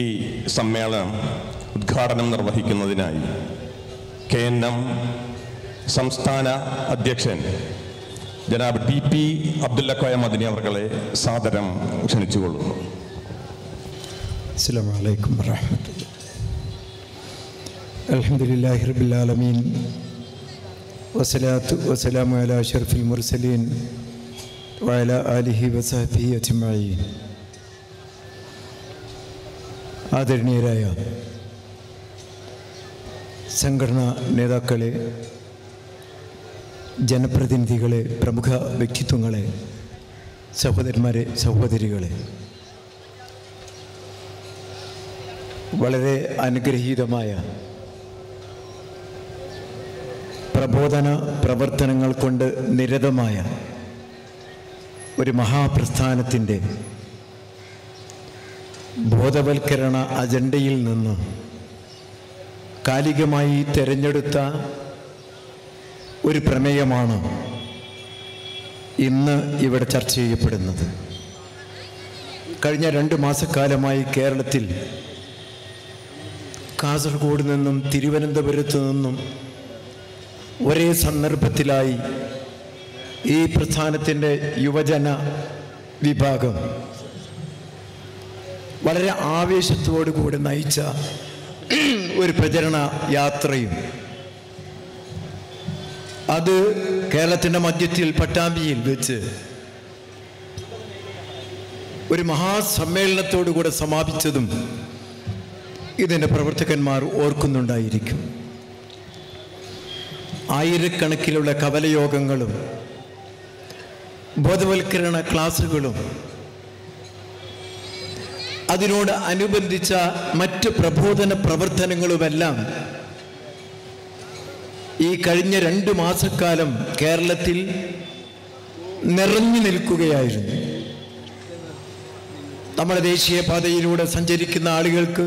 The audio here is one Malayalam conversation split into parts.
ഈ സമ്മേളനം ഉദ്ഘാടനം നിർവഹിക്കുന്നതിനായി കെ എൻ എം സംസ്ഥാന അധ്യക്ഷൻ ജനാബ് ടി പി അബ്ദുല്ല കോയ മദിനി അവർകളെ സാദരം ക്ഷണിച്ചുകൊള്ളുന്നു. അസ്സാം വലൈക്കും വാഹമത്തുള്ള അലഹമുല്ലാഹി റബുലാലമീൻ വസലാമു അല അഷർഫുൽ മുർസലീൻ വയല അലിഹി വസഹബി അജ്മായി ആദരണീയരായ സംഘടനാ നേതാക്കളെ ജനപ്രതിനിധികളെ പ്രമുഖ വ്യക്തിത്വങ്ങളെ സഹോദരന്മാരെ സഹോദരികളെ വളരെ അനുഗ്രഹീതമായ പ്രബോധന പ്രവർത്തനങ്ങൾ കൊണ്ട് നിരതമായ ഒരു മഹാപ്രസ്ഥാനത്തിന്റെ ബോധവൽക്കരണ അജണ്ടയിൽ നിന്ന് കാലികമായി തിരഞ്ഞെടുത്ത ഒരു പ്രമേയമാണ് ഇന്ന് ഇവിടെ ചർച്ച ചെയ്യപ്പെടുന്നത്. കഴിഞ്ഞ രണ്ട് മാസക്കാലമായി കേരളത്തിൽ കാസർഗോഡ് നിന്നും തിരുവനന്തപുരത്ത് നിന്നും ഒരേ സന്ദർഭത്തിലായി ഈ പ്രസ്ഥാനത്തിന്റെ യുവജന വിഭാഗം വളരെ ആവേശത്തോടു കൂടി നയിച്ച ഒരു പ്രചരണ യാത്രയും. അത് കേരളത്തിന്റെ മധ്യത്തിൽ പട്ടാമ്പിയിൽ വെച്ച് ഒരു മഹാസമ്മേളനത്തോടു കൂടെ സമാപിച്ചതും ഇതിന്റെ പ്രവർത്തകന്മാർ ഓർക്കുന്നുണ്ടായിരിക്കും. ആയിരക്കണക്കിലുള്ള കവലയോഗങ്ങളും ബോധവൽക്കരണ ക്ലാസ്സുകളും അതിനോട് അനുബന്ധിച്ച മറ്റ് പ്രബോധന പ്രവർത്തനങ്ങളുമെല്ലാം ഈ കഴിഞ്ഞ രണ്ട് മാസക്കാലം കേരളത്തിൽ നിറഞ്ഞു നിൽക്കുകയായിരുന്നു. നമ്മുടെ ദേശീയപാതയിലൂടെ സഞ്ചരിക്കുന്ന ആളുകൾക്ക്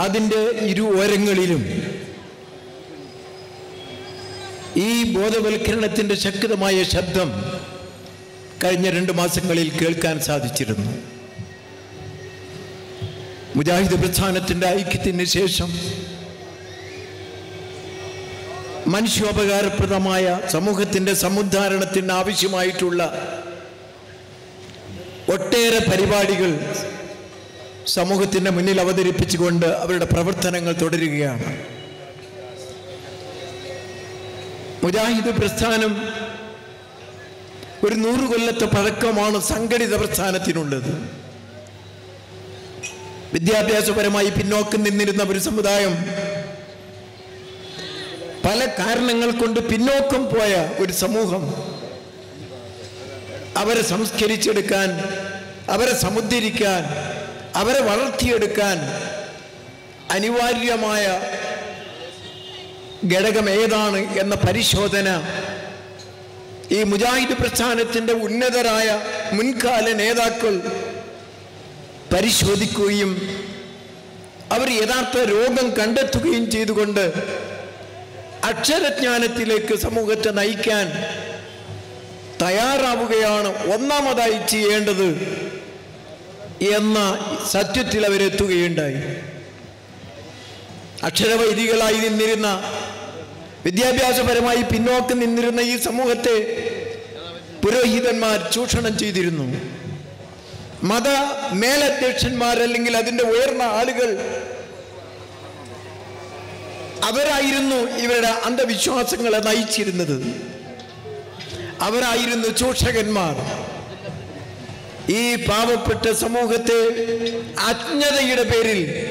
അതിന്റെ ഇരു ഓരങ്ങളിലും ഈ ബോധവൽക്കരണത്തിന്റെ ശക്തമായ ശബ്ദം കഴിഞ്ഞ രണ്ട് മാസങ്ങളിൽ കേൾക്കാൻ സാധിച്ചിരുന്നു. മുജാഹിദ് പ്രസ്ഥാനത്തിന്റെ ഐക്യത്തിന് ശേഷം മനുഷ്യോപകാരപ്രദമായ സമൂഹത്തിന്റെ സമുദ്ധാരണത്തിന് ആവശ്യമായിട്ടുള്ള ഒട്ടേറെ പരിപാടികൾ സമൂഹത്തിന്റെ മുന്നിൽ അവതരിപ്പിച്ചുകൊണ്ട് അവരുടെ പ്രവർത്തനങ്ങൾ തുടരുകയാണ്. മുജാഹിദ് പ്രസ്ഥാനം ഒരു നൂറ് കൊല്ലത്തെ പഴക്കമാണ് സംഘടിത പ്രസ്ഥാനത്തിനുള്ളത്. വിദ്യാഭ്യാസപരമായി പിന്നോക്കം നിന്നിരുന്ന ഒരു സമുദായം പല കാരണങ്ങൾ കൊണ്ട് പിന്നോക്കം പോയ ഒരു സമൂഹം. അവരെ സംസ്കരിച്ചെടുക്കാൻ അവരെ സമുദ്ധരിക്കാൻ അവരെ വളർത്തിയെടുക്കാൻ അനിവാര്യമായ ഘടകം ഏതാണ് എന്ന പരിശോധന ഈ മുജാഹിദ് പ്രസ്ഥാനത്തിന്റെ ഉന്നതരായ മുൻകാല നേതാക്കൾ പരിശോധിക്കുകയും അവർ യഥാർത്ഥ രോഗം കണ്ടെത്തുകയും ചെയ്തുകൊണ്ട് അക്ഷരജ്ഞാനത്തിലേക്ക് സമൂഹത്തെ നയിക്കാൻ തയ്യാറാവുകയാണ് ഒന്നാമതായി ചെയ്യേണ്ടത് എന്ന സത്യത്തിൽ അവരെത്തുകയുണ്ടായി. അക്ഷരവൈദികളായി നിന്നിരുന്ന വിദ്യാഭ്യാസപരമായി പിന്നോക്കം നിന്നിരുന്ന ഈ സമൂഹത്തെ പുരോഹിതന്മാർ ചൂഷണം ചെയ്തിരുന്നു. മത മേലധ്യക്ഷന്മാർ അല്ലെങ്കിൽ അതിന്റെ ഉയർന്ന ആളുകൾ അവരായിരുന്നു ഇവരുടെ അന്ധവിശ്വാസങ്ങളെ നയിച്ചിരുന്നത്. അവരായിരുന്നു ചൂഷകന്മാർ. ഈ പാവപ്പെട്ട സമൂഹത്തെ അജ്ഞതയുടെ പേരിൽ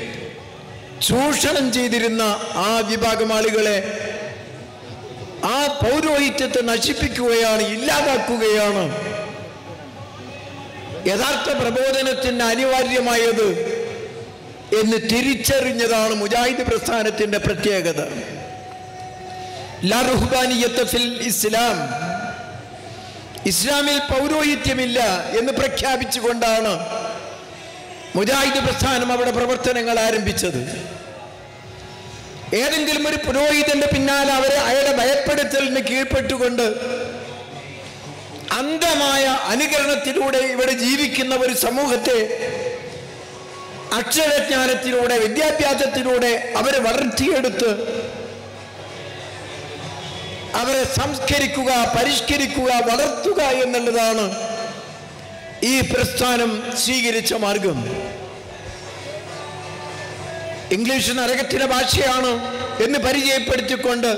ചൂഷണം ചെയ്തിരുന്ന ആ വിഭാഗം ആളുകളെ പൗരോഹിത്യത്തെ നശിപ്പിക്കുകയാണ് ഇല്ലാതാക്കുകയാണ്. യഥാർത്ഥ പ്രബോധനത്തിന് അനിവാര്യമായത് എന്ന് തിരിച്ചറിഞ്ഞതാണ് മുജാഹിദ് പ്രസ്ഥാനത്തിന്റെ പ്രത്യേകത. ഇസ്ലാം. ഇസ്ലാമിൽ പൗരോഹിത്യമില്ല എന്ന് പ്രഖ്യാപിച്ചുകൊണ്ടാണ് മുജാഹിദ് പ്രസ്ഥാനം അവിടെ പ്രവർത്തനങ്ങൾ ആരംഭിച്ചത്. ഏതെങ്കിലും ഒരു പുരോഹിതന്റെ പിന്നാലെ അവരെ അയാളെ ഭയപ്പെടുത്തലിന് കീഴ്പ്പെട്ടുകൊണ്ട് അന്ധമായ അനുകരണത്തിലൂടെ ഇവിടെ ജീവിക്കുന്ന ഒരു സമൂഹത്തെ അക്ഷരജ്ഞാനത്തിലൂടെ വിദ്യാഭ്യാസത്തിലൂടെ അവരെ വളർത്തിയെടുത്ത് അവരെ സംസ്കരിക്കുക പരിഷ്കരിക്കുക വളർത്തുക എന്നുള്ളതാണ് ഈ പ്രസ്ഥാനം സ്വീകരിച്ച മാർഗം. ഇംഗ്ലീഷ് നരകത്തിലെ ഭാഷയാണ് എന്ന് പരിചയപ്പെടുത്തിക്കൊണ്ട്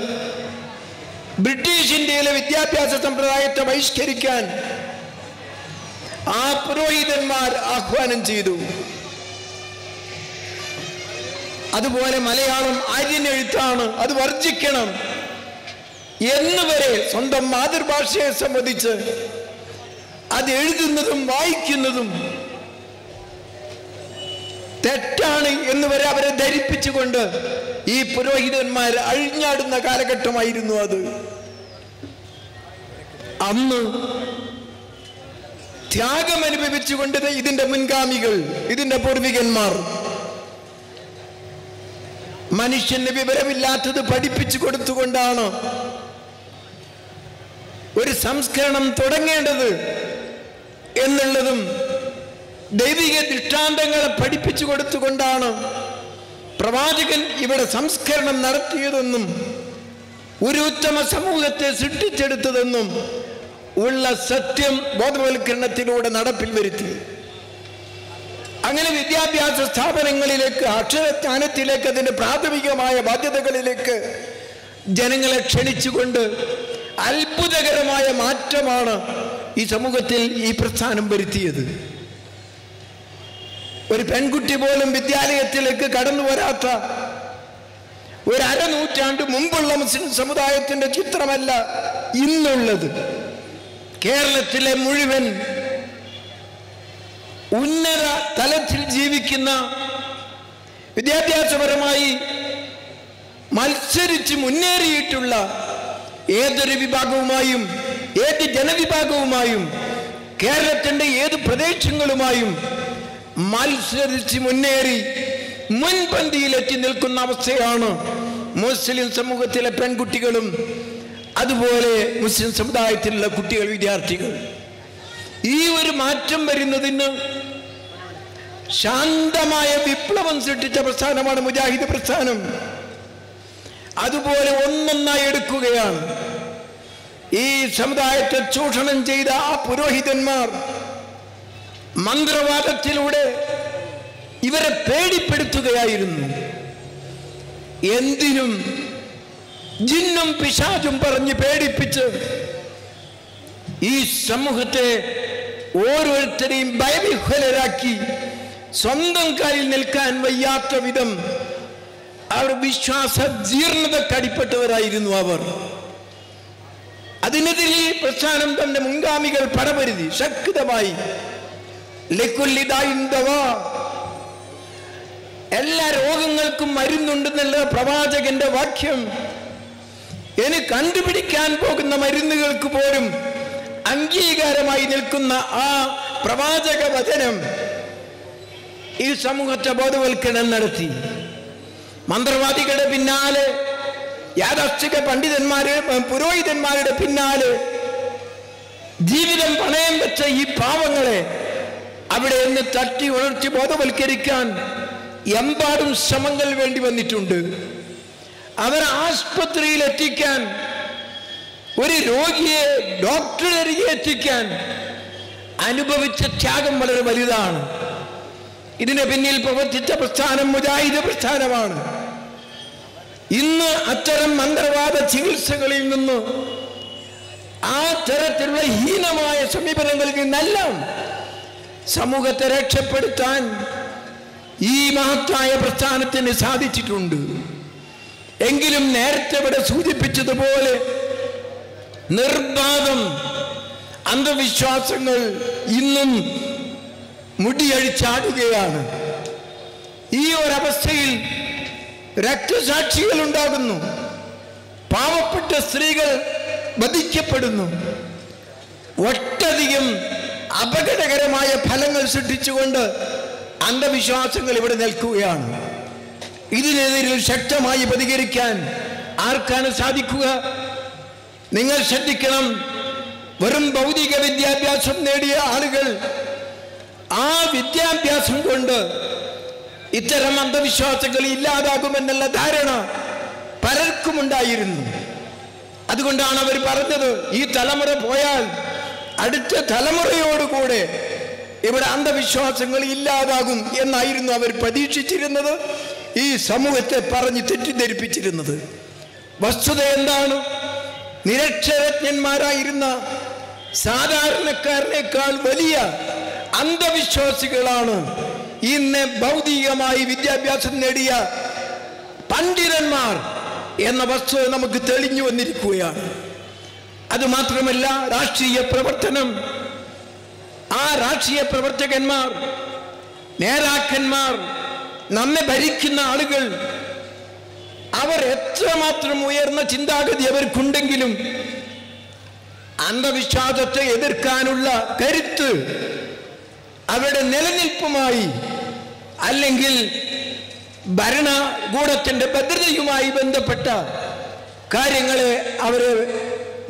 ബ്രിട്ടീഷ് ഇന്ത്യയിലെ വിദ്യാഭ്യാസ സമ്പ്രദായത്തെ ബഹിഷ്കരിക്കാൻ ആ പുരോഹിതന്മാർ ആഹ്വാനം ചെയ്തു. അതുപോലെ മലയാളം ആര്യൻ എഴുത്താണ് അത് വർജിക്കണം എന്നുവരെ സ്വന്തം മാതൃഭാഷയെ സംബന്ധിച്ച് അത് എഴുതുന്നതും വായിക്കുന്നതും തെറ്റാണ് എന്ന് വരെ അവരെ ധരിപ്പിച്ചുകൊണ്ട് ഈ പുരോഹിതന്മാർ അഴിഞ്ഞാടുന്ന കാലഘട്ടമായിരുന്നു അത്. അന്ന് ത്യാഗം അനുഭവിച്ചുകൊണ്ട് ഇതിന്റെ മുൻഗാമികൾ ഇതിന്റെ പൂർവികന്മാർ. മനുഷ്യന് വിവരമില്ലാത്തത് പഠിപ്പിച്ചു കൊടുത്തുകൊണ്ടാണ് ഒരു സംസ്കരണം തുടങ്ങേണ്ടത് എന്നുള്ളതും ദൈവിക ദൃഷ്ടാന്തങ്ങളെ പഠിപ്പിച്ചു കൊടുത്തുകൊണ്ടാണ് പ്രവാചകൻ ഇവിടെ സംസ്കരണം നടത്തിയതെന്നും ഒരു ഉത്തമ സമൂഹത്തെ സൃഷ്ടിച്ചെടുത്തതെന്നും ഉള്ള സത്യം ബോധവൽക്കരണത്തിലൂടെ നടപ്പിൽ വരുത്തി. അങ്ങനെ വിദ്യാഭ്യാസ സ്ഥാപനങ്ങളിലേക്ക് അക്ഷരജ്ഞാനത്തിലേക്ക് അതിന്റെ പ്രാഥമികമായ ബാധ്യതകളിലേക്ക് ജനങ്ങളെ ക്ഷണിച്ചുകൊണ്ട് അത്ഭുതകരമായ മാറ്റമാണ് ഈ സമൂഹത്തിൽ ഈ പ്രസ്ഥാനം വരുത്തിയത്. ഒരു പെൺകുട്ടി പോലും വിദ്യാലയത്തിലേക്ക് കടന്നു വരാത്ത ഒരു അരനൂറ്റാണ്ട് മുമ്പുള്ള മുസ്ലിം സമുദായത്തിന്റെ ചിത്രമല്ല ഇന്നുള്ളത്. കേരളത്തിലെ മുഴുവൻ ഉന്നത തലത്തിൽ ജീവിക്കുന്ന വിദ്യാഭ്യാസപരമായി മത്സരിച്ച് മുന്നേറിയിട്ടുള്ള ഏതൊരു വിഭാഗവുമായും ഏത് ജനവിഭാഗവുമായും കേരളത്തിന്റെ ഏത് പ്രദേശങ്ങളുമായും മത്സരിച്ച് മുന്നേറി മുൻപന്തിയിലെത്തി നിൽക്കുന്ന അവസ്ഥയാണ് മുസ്ലിം സമൂഹത്തിലെ പെൺകുട്ടികളും അതുപോലെ മുസ്ലിം സമുദായത്തിലുള്ള കുട്ടികൾ വിദ്യാർത്ഥികൾ. ഈ ഒരു മാറ്റം വരുന്നതിന് ശാന്തമായ വിപ്ലവം സൃഷ്ടിച്ച പ്രസ്ഥാനമാണ് മുജാഹിദ് പ്രസ്ഥാനം. അതുപോലെ ഒന്നൊന്നായി എടുക്കുകയാണ്. ഈ സമുദായത്തെ ചൂഷണം ചെയ്ത ആ പുരോഹിതന്മാർ മന്ത്രവാദത്തിലൂടെ ഇവരെ പേടിപ്പെടുത്തുകയായിരുന്നു. എന്തിനും ജിന്നും പിശാചും പറഞ്ഞ് പേടിപ്പിച്ച് ഈ സമൂഹത്തെ ഓരോരുത്തരെയും ഭയവിഹ്വലരാക്കി സ്വന്തം കാലിൽ നിൽക്കാൻ വയ്യാത്ത വിധം അവർ വിശ്വാസ ജീർണതക്കടിപ്പെട്ടവരായിരുന്നു അവർ. അതിനെതിരെ പ്രസ്ഥാനം തന്റെ മുൻഗാമികൾ പടപരുതി ശക്തമായി എല്ലാ രോഗങ്ങൾക്കും മരുന്നുണ്ടെന്നുള്ള പ്രവാചകന്റെ വാക്യം. ഇനി കണ്ടുപിടിക്കാൻ പോകുന്ന മരുന്നുകൾക്ക് പോലും അംഗീകാരമായി നിൽക്കുന്ന ആ പ്രവാചക വചനം ഈ സമൂഹത്തെ ബോധവൽക്കരണം നടത്തി. മന്ത്രവാദികളുടെ പിന്നാലെ യാഥാസ്ഥിക പണ്ഡിതന്മാര് പുരോഹിതന്മാരുടെ പിന്നാലെ ജീവിതം പണയം വെച്ച ഈ പാവങ്ങളെ അവിടെ നിന്ന് തട്ടി ഉണർത്തി ബോധവൽക്കരിക്കാൻ എമ്പാടും ശ്രമങ്ങൾ വേണ്ടി വന്നിട്ടുണ്ട്. അവർ ആസ്പത്രിയിൽ എത്തിക്കാൻ ഒരു രോഗിയെ ഡോക്ടറെ എത്തിക്കാൻ അനുഭവിച്ച ത്യാഗം വളരെ വലുതാണ്. ഇതിന് പിന്നിൽ പ്രവർത്തിച്ച പ്രസ്ഥാനം മുജാഹിദ് പ്രസ്ഥാനമാണ്. ഇന്ന് അത്തരം മന്ത്രവാദ ചികിത്സകളിൽ നിന്ന് ആ തരത്തിലുള്ള ഹീനമായ സമീപനങ്ങളിൽ നിന്നെല്ലാം സമൂഹത്തെ രക്ഷപ്പെടുത്താൻ ഈ മഹത്തായ പ്രസ്ഥാനത്തിന് സാധിച്ചിട്ടുണ്ട്. എങ്കിലും നേരത്തെ ഇവിടെ സൂചിപ്പിച്ചതുപോലെ നിർബാധം അന്ധവിശ്വാസങ്ങൾ ഇന്നും മുടിയഴിച്ചാടുകയാണ്. ഈ ഒരവസ്ഥയിൽ രക്തസാക്ഷികൾ ഉണ്ടാകുന്നു. പാവപ്പെട്ട സ്ത്രീകൾ വധിക്കപ്പെടുന്നു. ഒട്ടധികം അപകടകരമായ ഫലങ്ങൾ സൃഷ്ടിച്ചുകൊണ്ട് അന്ധവിശ്വാസങ്ങൾ ഇവിടെ നിൽക്കുകയാണ്. ഇതിനെതിരെ ശക്തമായി പ്രതികരിക്കാൻ ആർക്കാണ് സാധിക്കുക? നിങ്ങൾ ശ്രദ്ധിക്കണം വെറും ഭൗതിക വിദ്യാഭ്യാസം നേടിയ ആളുകൾ ആ വിദ്യാഭ്യാസം കൊണ്ട് ഇത്തരം അന്ധവിശ്വാസങ്ങൾ ഇല്ലാതാകുമെന്നുള്ള ധാരണ പലർക്കും ഉണ്ടായിരുന്നു അതുകൊണ്ടാണ് അവർ പറഞ്ഞത് ഈ തലമുറ പോയാൽ അടുത്ത തലമുറയോടുകൂടെ ഇവിടെ അന്ധവിശ്വാസങ്ങൾ ഇല്ലാതാകും എന്നായിരുന്നു അവർ പ്രതീക്ഷിച്ചിരുന്നത് ഈ സമൂഹത്തെ പറഞ്ഞ് തെറ്റിദ്ധരിപ്പിച്ചിരുന്നത്. വസ്തുത എന്താണ്? നിരക്ഷരജ്ഞന്മാരായിരുന്ന സാധാരണക്കാരനേക്കാൾ വലിയ അന്ധവിശ്വാസികളാണ് ഇന്ന് ഭൗതികമായി വിദ്യാഭ്യാസം നേടിയ പണ്ഡിതന്മാർ എന്ന വസ്തുത നമുക്ക് തെളിഞ്ഞു വന്നിരിക്കുകയാണ്. അതുമാത്രമല്ല രാഷ്ട്രീയ പ്രവർത്തനം. ആ രാഷ്ട്രീയ പ്രവർത്തകന്മാർ നേതാക്കന്മാർ നമ്മെ ഭരിക്കുന്ന ആളുകൾ അവർ എത്രമാത്രം ഉയർന്ന ചിന്താഗതി അവർക്കുണ്ടെങ്കിലും അന്ധവിശ്വാസത്തെ എതിർക്കാനുള്ള കരുത്ത് അവരുടെ നിലനിൽപ്പുമായി അല്ലെങ്കിൽ ഭരണകൂടത്തിന്റെ ഭദ്രതയുമായി ബന്ധപ്പെട്ട കാര്യങ്ങളെ അവരെ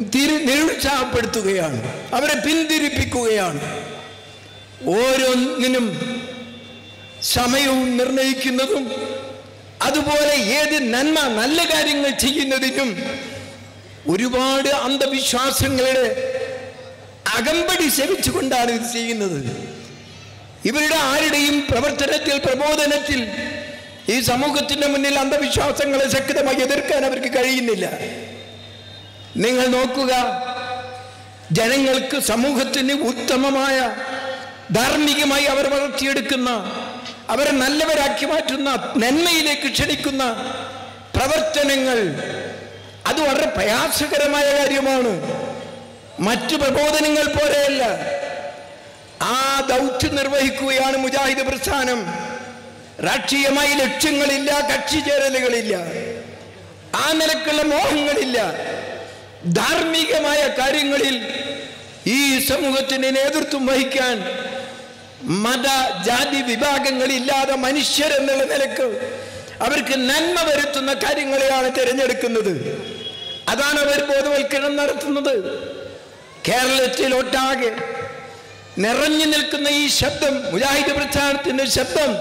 തിരി നിരുത്സാഹപ്പെടുത്തുകയാണ്. അവരെ പിന്തിരിപ്പിക്കുകയാണ്. ഓരോന്നിനും സമയവും നിർണയിക്കുന്നതും അതുപോലെ ഏത് നന്മ നല്ല കാര്യങ്ങൾ ചെയ്യുന്നതിനും ഒരുപാട് അന്ധവിശ്വാസങ്ങളുടെ അകമ്പടി സേവിച്ചുകൊണ്ടാണ് ഇത് ചെയ്യുന്നത്. ഇവരുടെ ആരുടെയും പ്രവർത്തനത്തിൽ പ്രബോധനത്തിൽ ഈ സമൂഹത്തിന്റെ മുന്നിൽ അന്ധവിശ്വാസങ്ങളെ ശക്തമായി എതിർക്കാൻ അവർക്ക് കഴിയുന്നില്ല. നിങ്ങൾ നോക്കുക. ജനങ്ങൾക്ക് സമൂഹത്തിന് ഉത്തമമായ ധാർമ്മികമായി അവർ വളർത്തിയെടുക്കുന്ന അവരെ നല്ലവരാക്കി മാറ്റുന്ന നന്മയിലേക്ക് ക്ഷണിക്കുന്ന പ്രവർത്തനങ്ങൾ അത് വളരെ പ്രയാസകരമായ കാര്യമാണ്. മറ്റു പ്രബോധനങ്ങൾ പോലെയല്ല. ആ ദൗത്യം നിർവഹിക്കുകയാണ് മുജാഹിദ് പ്രസ്ഥാനം. രാഷ്ട്രീയമായി ലക്ഷ്യങ്ങളില്ല കക്ഷി ചേരലുകളില്ല. ആ നിലക്കുള്ള മോഹങ്ങളില്ല. ധാർമ്മികമായ കാര്യങ്ങളിൽ ഈ സമൂഹത്തിന് നേതൃത്വം വഹിക്കാൻ മത ജാതി വിഭാഗങ്ങളില്ലാതെ മനുഷ്യരെന്നുള്ള നിലയ്ക്ക് അവർക്ക് നന്മ വരുത്തുന്ന കാര്യങ്ങളെയാണ് തിരഞ്ഞെടുക്കുന്നത്. അതാണ് അവർ ബോധവൽക്കരണം നടത്തുന്നത്. കേരളത്തിൽ ഒട്ടാകെ നിറഞ്ഞു നിൽക്കുന്ന ഈ ശബ്ദം മുജാഹിദ് പ്രസ്ഥാനത്തിന്റെ ശബ്ദം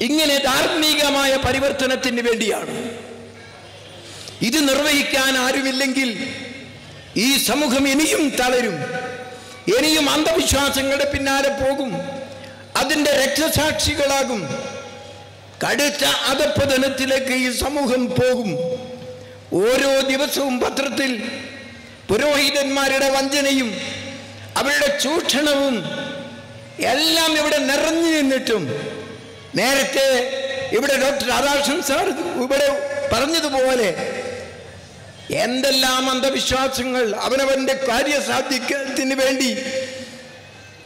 ഇങ്ങനെ ധാർമ്മികമായ പരിവർത്തനത്തിന് വേണ്ടിയാണ്. ഇത് നിർവഹിക്കാൻ ആരുമില്ലെങ്കിൽ ഈ സമൂഹം ഇനിയും തളരും. ഇനിയും അന്ധവിശ്വാസങ്ങളുടെ പിന്നാലെ പോകും. അതിന്റെ രക്തസാക്ഷികളാകും. കടുത്ത അധപ്പതനത്തിലേക്ക് ഈ സമൂഹം പോകും. ഓരോ ദിവസവും പത്രത്തിൽ പുരോഹിതന്മാരുടെ വഞ്ചനയും അവരുടെ ചൂഷണവും എല്ലാം ഇവിടെ നിറഞ്ഞു നിന്നിട്ടും. നേരത്തെ ഇവിടെ ഡോക്ടർ രാധാകൃഷ്ണൻ സാർ ഇവിടെ പറഞ്ഞതുപോലെ എന്തെല്ലാം അന്ധവിശ്വാസങ്ങൾ അവനവന്റെ കാര്യസാധ്യത്തിന് വേണ്ടി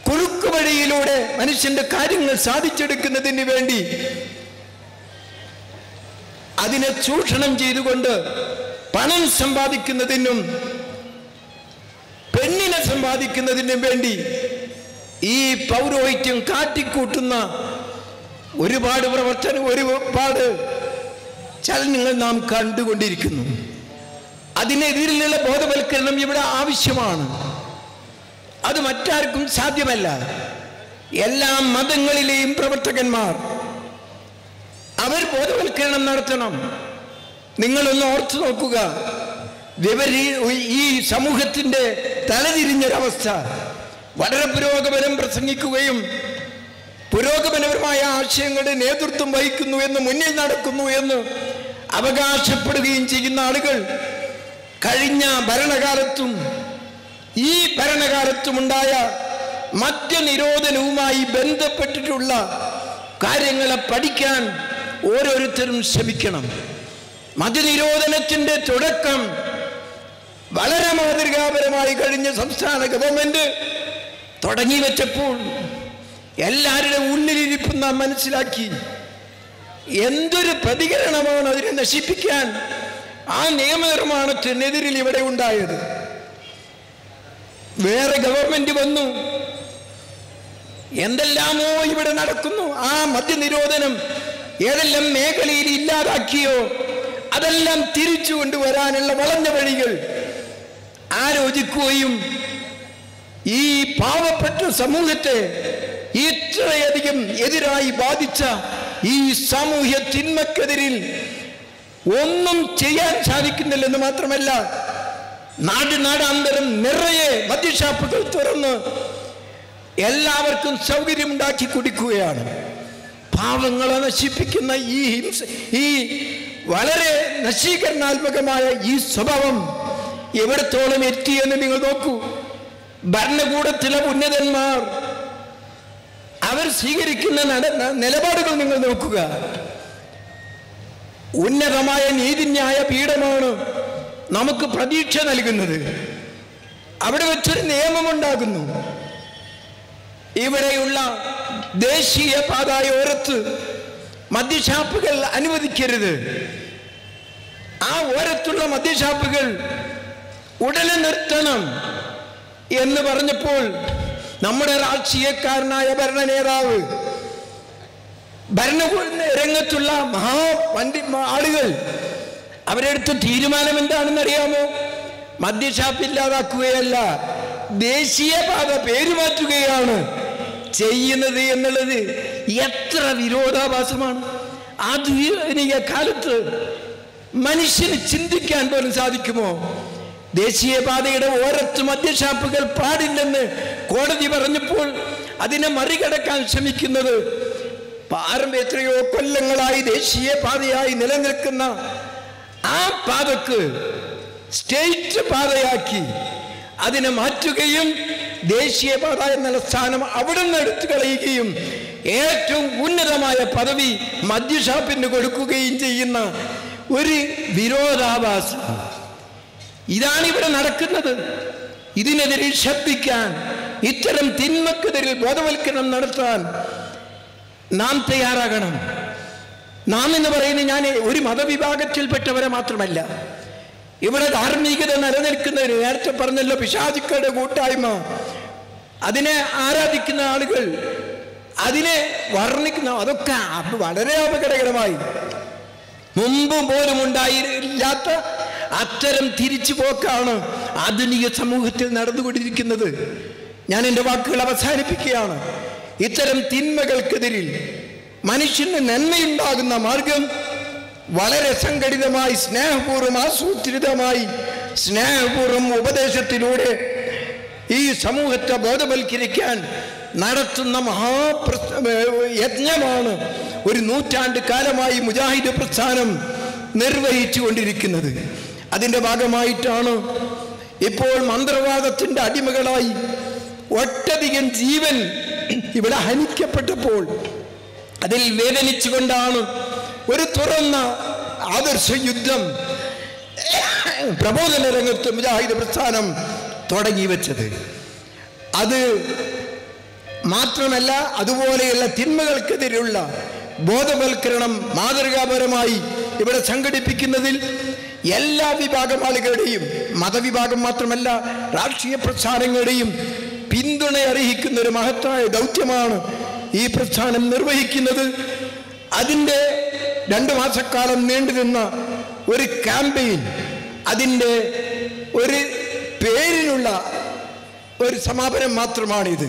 കുറുക്കു വഴിയിലൂടെ മനുഷ്യന്റെ കാര്യങ്ങൾ സാധിച്ചെടുക്കുന്നതിന് വേണ്ടി അതിനെ ചൂഷണം ചെയ്തുകൊണ്ട് പണം സമ്പാദിക്കുന്നതിനും പെണ്ണിനെ സമ്പാദിക്കുന്നതിനും വേണ്ടി ഈ പൗരോഹിത്യം കാട്ടിക്കൂട്ടുന്ന ഒരുപാട് പ്രവർത്തനം ഒരുപാട് ചലനങ്ങൾ നാം കണ്ടുകൊണ്ടിരിക്കുന്നു. അതിനെതിരിലുള്ള ബോധവൽക്കരണം ഇവിടെ ആവശ്യമാണ്. അത് മറ്റാർക്കും സാധ്യമല്ല. എല്ലാ മതങ്ങളിലെയും പ്രവർത്തകന്മാർ അവർ ബോധവൽക്കരണം നടത്തണം. നിങ്ങളൊന്ന് ഓർത്തു നോക്കുക. വിപരീ ഈ സമൂഹത്തിന്റെ തലതിരിഞ്ഞൊരവസ്ഥ. വളരെ പുരോഗമനം പ്രസംഗിക്കുകയും പുരോഗമനപരമായ ആശയങ്ങളുടെ നേതൃത്വം വഹിക്കുന്നു എന്ന് മുന്നിൽ നടക്കുന്നു എന്ന് അവകാശപ്പെടുകയും ചെയ്യുന്ന ആളുകൾ കഴിഞ്ഞ ഭരണകാലത്തും ഈ ഭരണകാലത്തുമുണ്ടായ മദ്യനിരോധനവുമായി ബന്ധപ്പെട്ടിട്ടുള്ള കാര്യങ്ങളെ പഠിക്കാൻ ഓരോരുത്തരും ശ്രമിക്കണം. മദ്യനിരോധനത്തിന്റെ തുടക്കം വളരെ മാതൃകാപരമായി കഴിഞ്ഞ സംസ്ഥാന ഗവൺമെന്റ് തുടങ്ങി വെച്ചപ്പോൾ എല്ലാവരുടെ ഉള്ളിലിരിപ്പ് നാം മനസ്സിലാക്കി. എന്തൊരു പ്രതികരണമാണ് അതിനെ നശിപ്പിക്കാൻ ആ നിയമനിർമ്മാണത്തിനെതിരിൽ ഇവിടെ ഉണ്ടായത്. വേറെ ഗവൺമെന്റ് വന്നു. എന്തെല്ലാമോ ഇവിടെ നടക്കുന്നു. ആ മദ്യനിരോധനം ഏതെല്ലാം മേഖലയിൽ ഇല്ലാതാക്കിയോ? അതെല്ലാം തിരിച്ചു കൊണ്ടുവരാനുള്ള വളഞ്ഞ വഴികൾ ആലോചിക്കുകയും ഈ പാവപ്പെട്ട സമൂഹത്തെ ഇത്രയധികം എതിരായി ബാധിച്ച ഈ സാമൂഹ്യ തിന്മക്കെതിരിൽ ഒന്നും ചെയ്യാൻ സാധിക്കുന്നില്ലെന്ന് മാത്രമല്ല നാട് നാടാന്തരം നിറയെ മദ്യഷാപ്പുകൾ തുറന്ന് എല്ലാവർക്കും സൗകര്യമുണ്ടാക്കി കുടിക്കുകയാണ്. പാവങ്ങളെ നശിപ്പിക്കുന്ന ഈ ഹിംസ ഈ വളരെ നശീകരണാത്മകമായ ഈ സ്വഭാവം എവിടത്തോളം എത്തിയെന്ന് നിങ്ങൾ നോക്കൂ. ഭരണകൂടത്തിലെ ഉന്നതന്മാർ അവർ സ്വീകരിക്കുന്ന നിലപാടുകൾ നിങ്ങൾ നോക്കുക. ഉന്നതമായ നീതിന്യായ പീഠമാണ് നമുക്ക് പ്രതീക്ഷ നൽകുന്നത്. അവിടെ വെച്ചൊരു നിയമമുണ്ടാകുന്നു. ഇവിടെയുള്ള ദേശീയ പാതായോരത്ത് മദ്യഷാപ്പുകൾ അനുവദിക്കരുത്. ആ ഓരത്തുള്ള മദ്യഷാപ്പുകൾ ഉടനെ നിർത്തണം എന്ന് പറഞ്ഞപ്പോൾ നമ്മുടെ രാഷ്ട്രീയക്കാരനായ ഭരണ നേതാവ് ഭരണ രംഗത്തുള്ള മഹാ പണ്ഡി ആളുകൾ അവരെടുത്ത തീരുമാനം എന്താണെന്ന് അറിയാമോ മദ്യഷാപ്പ് ഇല്ലാതാക്കുകയല്ല ദേശീയപാത പേര് മാറ്റുകയാണ് ചെയ്യുന്നത് എന്നുള്ളത് എത്ര വിരോധാഭാസമാണ്. ആധുനിക കാലത്ത് മനുഷ്യന് ചിന്തിക്കാൻ പോലും സാധിക്കുമോ? ദേശീയപാതയുടെ ഓരത്ത് മദ്യഷാപ്പുകൾ പാടില്ലെന്ന് കോടതി പറഞ്ഞപ്പോൾ അതിനെ മറികടക്കാൻ ശ്രമിക്കുന്നത് പാരമ്പര്യ എത്രയോ കൊല്ലങ്ങളായി ദേശീയപാതയായി നിലനിൽക്കുന്ന ആ പാതക്ക് സ്റ്റേറ്റ് പാതയാക്കി. അതിനെ മാറ്റുകയും ദേശീയപാത എന്നുള്ള സ്ഥാനം അവിടെ നിന്ന് എടുത്തു കളയുകയും ഏറ്റവും ഉന്നതമായ പദവി മദ്യഷാപ്പിന് കൊടുക്കുകയും ചെയ്യുന്ന ഒരു വിരോധാഭാസം. ഇതാണ് ഇവിടെ നടക്കുന്നത്. ഇതിനെതിരെ ശബ്ദിക്കാൻ ഇത്തരം തിന്മക്കെതിരിൽ ബോധവൽക്കരണം നടത്താൻ നാം തയ്യാറാകണം. നാം എന്ന് പറയുന്നത് ഞാൻ ഒരു മതവിഭാഗത്തിൽപ്പെട്ടവരെ മാത്രമല്ല ഇവിടെ ധാർമ്മികത നിലനിൽക്കുന്ന ഒരു നേരത്തെ പറഞ്ഞല്ലോ പിശാചുക്കളുടെ കൂട്ടായ്മ. അതിനെ ആരാധിക്കുന്ന ആളുകൾ അതിനെ വർണിക്കുന്ന അതൊക്കെ വളരെ അപകടകരമായി. മുമ്പ് പോലും ഉണ്ടായില്ലാത്ത അത്തരം തിരിച്ചു പോക്കാണ് ആധുനിക സമൂഹത്തിൽ നടന്നുകൊണ്ടിരിക്കുന്നത്. ഞാൻ എന്റെ വാക്കുകൾ അവസാനിപ്പിക്കുകയാണ്. ഇത്തരം തിന്മകൾക്കെതിരിൽ മനുഷ്യന് നന്മയുണ്ടാകുന്ന മാർഗം വളരെ സംഘടിതമായി സ്നേഹപൂർവം ആസൂത്രിതമായി സ്നേഹപൂർവം ഉപദേശത്തിലൂടെ ഈ സമൂഹത്തെ ബോധവൽക്കരിക്കാൻ നടത്തുന്ന മഹാപ്ര യജ്ഞമാണ് ഒരു നൂറ്റാണ്ട് കാലമായി മുജാഹിദ് പ്രസ്ഥാനം നിർവഹിച്ചു കൊണ്ടിരിക്കുന്നത് അതിന്റെ ഭാഗമായിട്ടാണ് ഇപ്പോൾ മന്ത്രവാദത്തിന്റെ അടിമകളായി ഒട്ടധികം ജീവൻ ഇവിടെ ഹനിക്കപ്പെട്ടപ്പോൾ അതിൽ വേദനിച്ചുകൊണ്ടാണ് ഒരു തുറന്ന ആദർശ യുദ്ധം പ്രബോധന രംഗത്ത് മുജാഹിദ് പ്രസ്ഥാനം തുടങ്ങി വെച്ചത്. അത് മാത്രമല്ല അതുപോലെയുള്ള തിന്മകൾക്കെതിരെയുള്ള ബോധവൽക്കരണം മാതൃകാപരമായി ഇവിടെ സംഘടിപ്പിക്കുന്നതിൽ എല്ലാ വിഭാഗം ആളുകളുടെയും മതവിഭാഗം മാത്രമല്ല രാഷ്ട്രീയ പ്രസ്ഥാനങ്ങളുടെയും പിന്തുണ അർഹിക്കുന്ന ഒരു മഹത്തായ ദൗത്യമാണ് ഈ പ്രസ്ഥാനം നിർവഹിക്കുന്നത്. അതിന്റെ രണ്ട് മാസക്കാലം നീണ്ടുനിന്ന ഒരു ക്യാമ്പയിൻ അതിന്റെ ഒരു പേരിനുള്ള ഒരു സമാപനം മാത്രമാണിത്.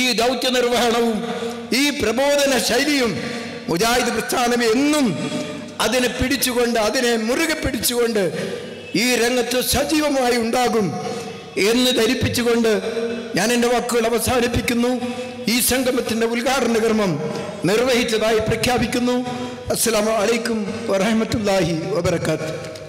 ഈ ദൗത്യ നിർവഹണവും ഈ പ്രബോധന ശൈലിയും മുജാഹിദ് പ്രസ്ഥാനം എന്നും അതിനെ പിടിച്ചുകൊണ്ട് അതിനെ മുറുകെ പിടിച്ചുകൊണ്ട് ഈ രംഗത്ത് സജീവമായി ഉണ്ടാകും. എന്ന് ധരിപ്പിച്ചുകൊണ്ട് ഞാൻ എന്റെ വാക്കുകൾ അവസാനിപ്പിക്കുന്നു. ഈ സംഗമത്തിന്റെ ഉദ്ഘാടന കർമ്മം നിർവഹിച്ചതായി പ്രഖ്യാപിക്കുന്നു. അസ്സാം വലൈക്കും വറഹമത്തല്ലാഹി വബർക്കാത്തു